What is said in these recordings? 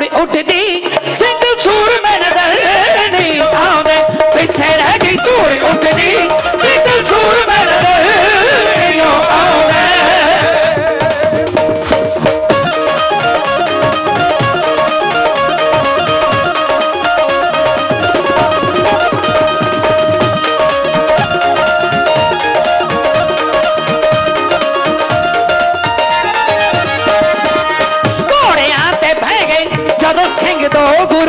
করে উঠে দিই 走狗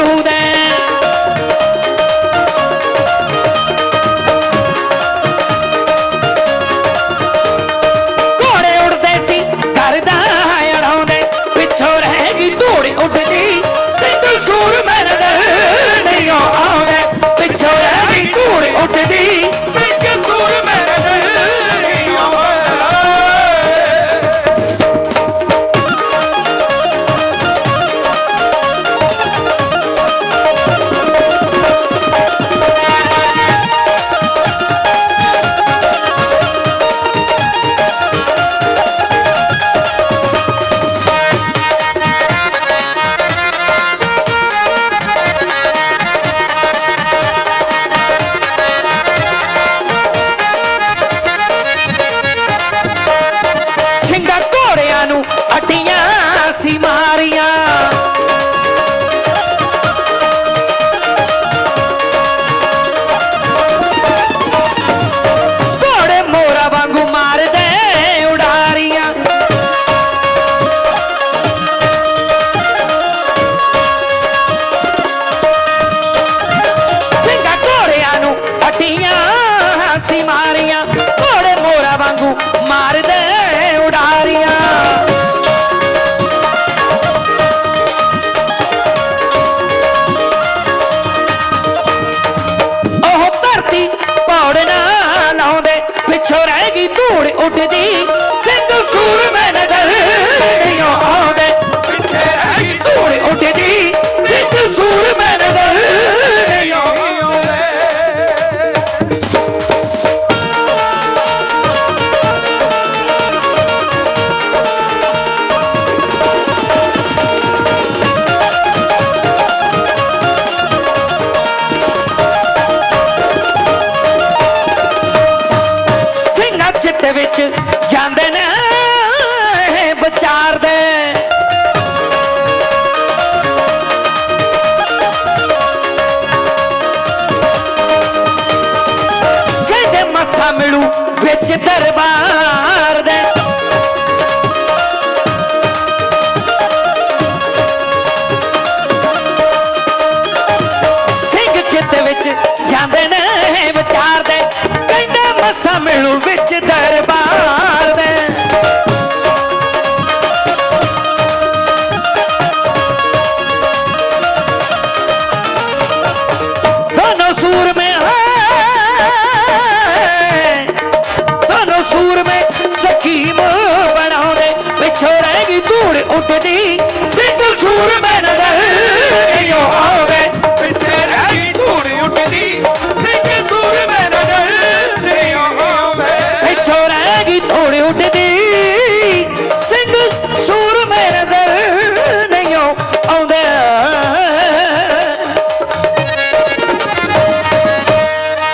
ਵਾਂਗੂ ਮਾਰਦੇ ਉਡਾਰੀਆਂ। ਉਹ ਧਰਤੀ ਪੌੜ ਲਾਉਂਦੇ ਪਿੱਛੋਂ ਰਹਿ ਗਈ ਧੂੜ ਉੱਡਦੀ। ਰਸਤੇ ਵਿੱਚ ਜਾਂਦੇ ਨੇ ਵਿਚਾਰਦੇ। ਜਿਹਦੇ ਮਸਾ ਮਿਲੂ ਵਿੱਚ ਦਰਬਾਰ ਦੇ। ਸਿੰਘ ਚਿੱਤ ਵਿੱਚ ਜਾਂਦੇ ਨੇ ਵਿਚਾਰਦੇ। ਕਹਿੰਦੇ ਮਸਾ ਮਿਲੂ